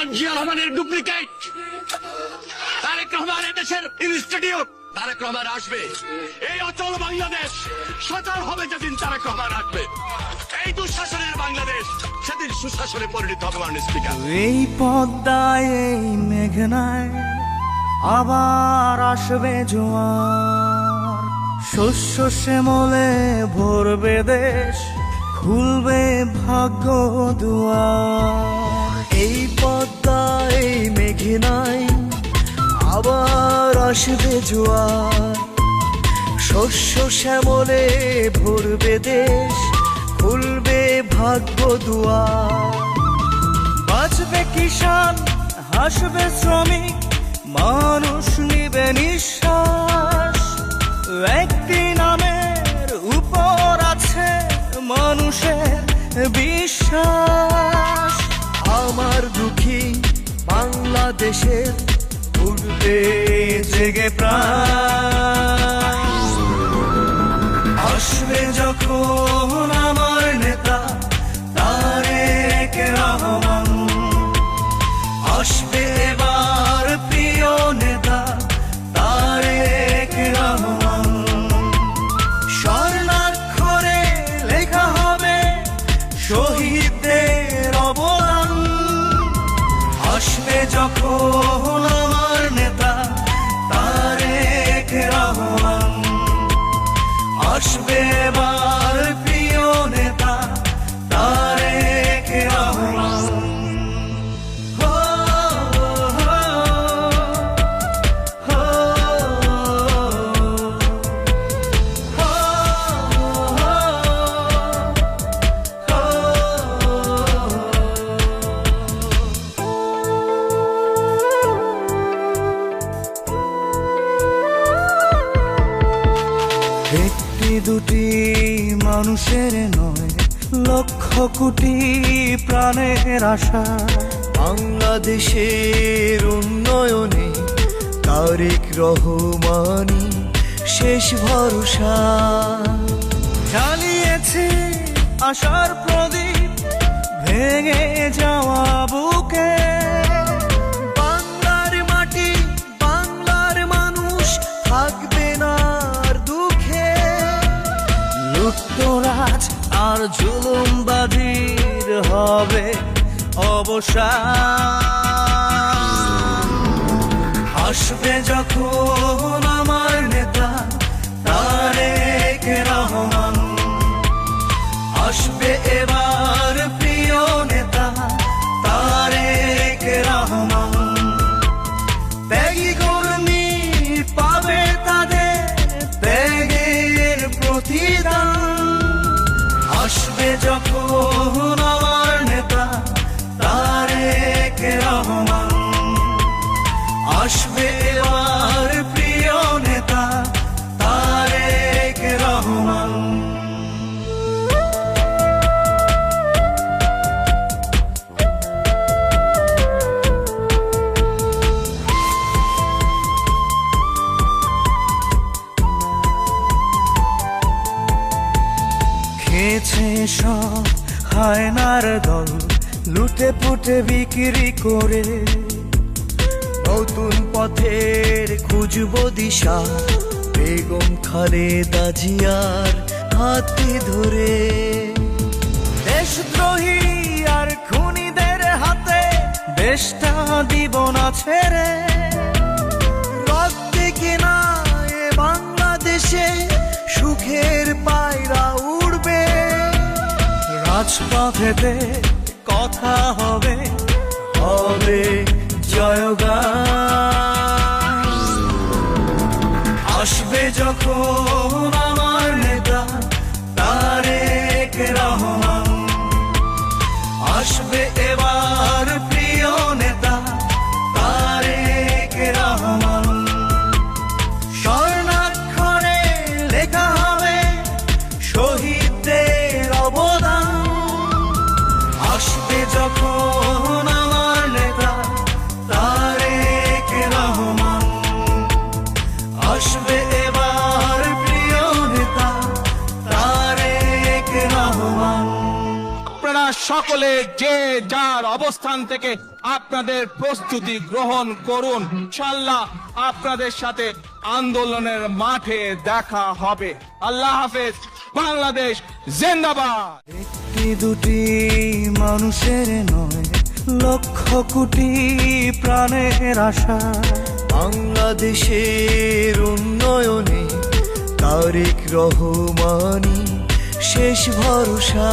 রহমান জিয়া রহমানের ডুপ্লিকেট। তারেক রহমান দেশের ইনস্টিটিউট তারেক রহমান আসবে। এই অচল বাংলাদেশ সচল হবে যেদিন তারেক রহমান আসবে। এই দুঃশাসনের বাংলাদেশ, সেদিন সুশাসনে পরিণত হবে স্পিকার। এই পদ্মায়, এই মেঘনায় আবার আসবে জোয়ার। শস্য শ্যামলে ভরবে দেশ, খুলবে ভাগ্য দুয়ার। আসবে জোয়ার। শস্য শ্যামলে ভরবে দেশ, খুলবে ভাগ্য দুয়ার। বাঁচবে কিষান হাসবে শ্রমিক, মানুষ নিবে নিঃশ্বাস। একটি নামের উপর আছে মানুষের বিশ্বাস। আমার দুঃখী বাংলাদেশের উঠবে জেগে প্রাণ। আসবে যখন একটি দুটি মানুষের নয়, লক্ষ কোটি প্রাণের আশা। বাংলাদেশের উন্নয়নে তারিক রহমানি শেষ ভরসা। জ্বালিয়েছে আশার প্রদীপ, ভেঙে যাওয়া আর জুলুমবাজির হবে অবসান। আসবে যখন আমার নেতা তারেক রহমান। যখন খেয়েছে সব হায়নার দল, লুটে পুটে বিক্রি করে। নতুন পথের খুঁজব দিশা, বেগম খালেদা জিয়ার হাতে ধরে। দেশদ্রোহী আর খুনিদের হাতে, দেশটা দিব না ছেড়ে রাজপথেতে কথা হবে হবে সকলে যে যার অবস্থান থেকে আপনাদের প্রস্তুতি গ্রহণ করুন ইনশাল্লাহ আপনাদের সাথে আন্দোলনের মাঠে দেখা হবে। আল্লাহ হাফেজ। বাংলাদেশ জিন্দাবাদ। দুটি মানুষের নয়, লক্ষ কোটি প্রাণের আশা। বাংলাদেশের উন্নয়নে তারেক রহমানি শেষ ভরসা।